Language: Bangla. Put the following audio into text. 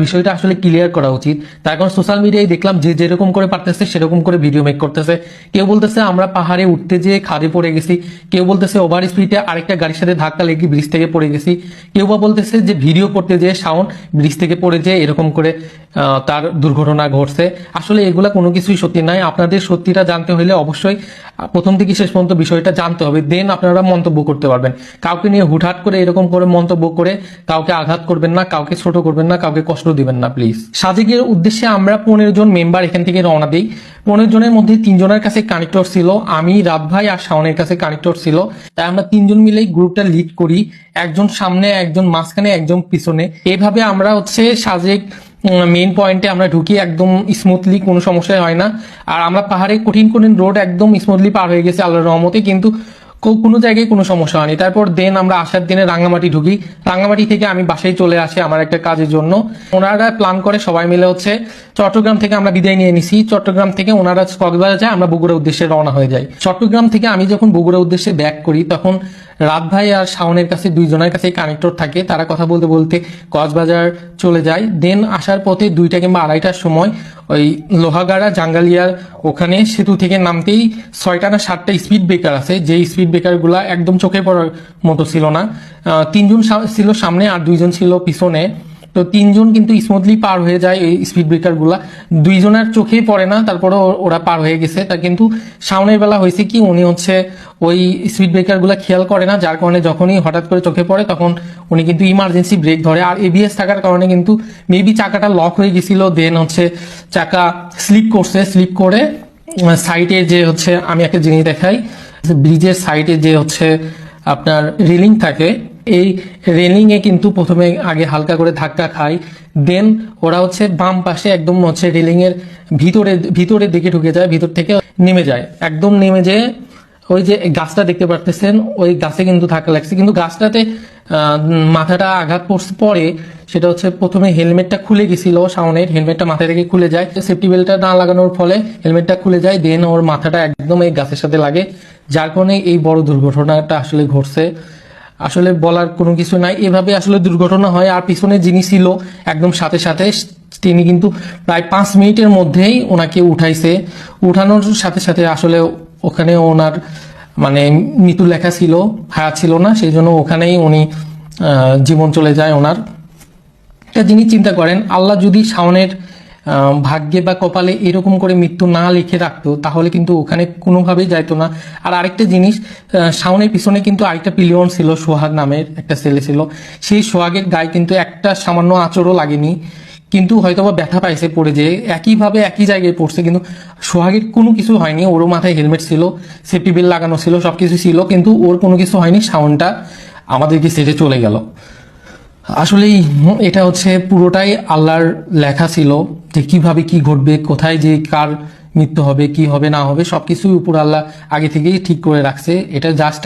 বিষয়টা আসলে ক্লিয়ার করা উচিত। তার কারণ সোশ্যাল মিডিয়ায় দেখলাম যে যেরকম করে পারতেছে, সেরকম করে ভিডিও মেক করতেছে। কেউ বলতেছে, আমরা পাহাড়ে উঠতে যেয়ে খাদে পড়ে গেছি। কেউ বলতেছে ওভার স্পিডে আরেকটা গাড়ির সাথে ধাক্কা লেগে ব্রিজ থেকে পড়ে গেছি। কেউ বা বলতেছে যে ভিডিও করতে যেয়ে সাউন্ড ব্রিজ থেকে পড়ে যেয়ে এরকম করে তার দুর্ঘটনা ঘটছে। আসলে এগুলা কোনো কিছুই সত্যি নয় আপনাদের সত্যিটা জানতে হলে অবশ্যই প্রথম থেকে শেষ পর্যন্ত বিষয়টা জানতে হবে। দেন আপনারা মন্তব্য করতে পারবেন। কাউকে নিয়ে হুটহাট করে এরকম করে মন্তব্য করে কাউকে আঘাত করবেন না, কাউকে ছোট করবেন না, কাউকে কষ্ট দিবেন না প্লিজ সাজেকের উদ্দেশ্যে আমরা পনেরো জন মেম্বার এখান থেকে রওনা দিই। পনেরো জনের মধ্যে তিনজনের কাছে কানেক্টর ছিল। আমি রাত ভাই আর শাওনের কাছে কানেক্টর ছিল। তাই আমরা তিনজন মিলেই গ্রুপটা লিড করি। একজন সামনে, একজন মাঝখানে, একজন পিছনে। এভাবে আমরা হচ্ছে সাজেক মেইন পয়েন্টে আমরা ঢুকি। একদম স্মুথলি কোনো সমস্যা হয় না। আর আমরা পাহাড়ে কঠিন কঠিন রোড একদম স্মুথলি পার হয়ে গেছে আল্লাহর রহমতে। কিন্তু কোনো জায়গায় কোনো সমস্যা হয়নি। তারপর দেন আমরা আসার দিনে রাঙ্গামাটি ঢুকি। রাঙ্গামাটি থেকে আমি বাসায় চলে আসি আমার একটা কাজের জন্য। ওনারা প্ল্যান করে সবাই মিলে হচ্ছে চট্টগ্রাম থেকে আমরা বিদায় নিয়ে নিছি। চট্টগ্রাম থেকে ওনারা কক্সবাজার যায়, আমরা বগুড়ার উদ্দেশ্যে রওনা হয়ে যাই। চট্টগ্রাম থেকে আমি যখন বগুড়ার উদ্দেশ্যে ব্যাক করি, তখন রাত ভাই আর শাওনের কাছে দুইজনের কাছে কানেক্টর থাকে, তারা কথা বলতে বলতে কক্সবাজার চলে যায়। দেন আসার পথে দুইটা কিংবা আড়াইটার সময় ওই লোহাগাড়া জাঙ্গালিয়ার ওখানে সেতু থেকে নামতেই ছয়টা না সাতটা স্পিড ব্রেকার আছে। যে স্পিড ব্রেকারগুলা একদম চোখে পড়ার মতো ছিল না। তিনজন ছিল সামনে আর দুইজন ছিল পিছনে। তো তিনজন কিন্তু স্মুথলি পার হয়ে যায় এই স্পিড ব্রেকারগুলা। দুইজনের চোখে পড়ে না তারপরে ওরা পার হয়ে গেছে। তা কিন্তু সামনের বেলা হয়েছে কি, উনি হচ্ছে ওই স্পিড ব্রেকারগুলা খেয়াল করে না, যার কারণে যখনই হঠাৎ করে চোখে পড়ে তখন উনি কিন্তু ইমার্জেন্সি ব্রেক ধরে। আর এবিএস থাকার কারণে কিন্তু মেবি চাকাটা লক হয়ে গেছিল দেন হচ্ছে চাকা স্লিপ করছে। স্লিপ করে সাইডে যে হচ্ছে আমি একটা জিনিস দেখাই ব্রিজের সাইডে যে হচ্ছে আপনার রেলিং থাকে এই রেলিংয়ে কিন্তু প্রথমে আগে হালকা করে ধাক্কা খায় দেন ওরা হচ্ছে বাম পাশে একদম হচ্ছে রেলিংয়ের ভিতরে, ভিতরের দিকে ঢুকে যায়, ভিতর থেকে নেমে যায়। একদম নেমে যেয়ে ওই যে গাছটা দেখতে পারতেছেন, ওই গাছে কিন্তু ধাক্কা লাগছে। কিন্তু গাছটাতে মাথাটা আঘাত পড়ছে পরে সেটা হচ্ছে প্রথমে হেলমেটটা খুলে গেছিল সাউনের হেলমেটটা মাথা থেকে খুলে যায়। সেফটি বেল্টটা না লাগানোর ফলে হেলমেটটা খুলে যায় দেন ওর মাথাটা একদম এই গাছের সাথে লাগে। যার কারণে এই বড় দুর্ঘটনাটা আসলে ঘটছে। আসলে বলার কোনো কিছু নাই। এভাবে আসলে দুর্ঘটনা হয় আর পিছনে যিনি ছিল, একদম সাথে সাথে তিনি কিন্তু প্রায় পাঁচ মিনিটের মধ্যেই ওনাকে উঠাইছে। উঠানোর সাথে সাথে আসলে ওখানে ওনার মানে মৃত্যু লেখা ছিল হায়াত ছিল না, সেই জন্য ওখানেই উনি জীবন চলে যায় ওনার। একটা জিনিস চিন্তা করেন, আল্লাহ যদি শাওনের ভাগ্যে বা কপালে এরকম করে মৃত্যু না লিখে রাখতো, তাহলে কিন্তু ওখানে কোনোভাবেই যাইতো না। আর আরেকটা জিনিস শাওনের পিছনে কিন্তু আরেকটা পিলিয়ন ছিল, সোহাগ নামের একটা ছেলে ছিল। সেই সোহাগের গায়ে কিন্তু একটা সামান্য আচরও লাগেনি, কিন্তু হয়তো বা ব্যথা পাইছে পড়ে যে, একইভাবে একই জায়গায় পড়ছে, কিন্তু সোহাগের কোনো কিছু হয়নি, ওরও মাথায় হেলমেট ছিল, সেফটি বেল লাগানো ছিল সব কিছু ছিল, কিন্তু ওর কোনো কিছু হয়নি সাউন্ডটা আমাদেরকে সেটে চলে গেল। আসলেই এটা হচ্ছে পুরোটাই আল্লাহর লেখা ছিল যে কীভাবে কি ঘটবে, কোথায় যে কার মৃত্যু হবে, কি হবে, না হবে, সবকিছুই উপর আল্লাহ আগে থেকেই ঠিক করে রাখছে। এটা জাস্ট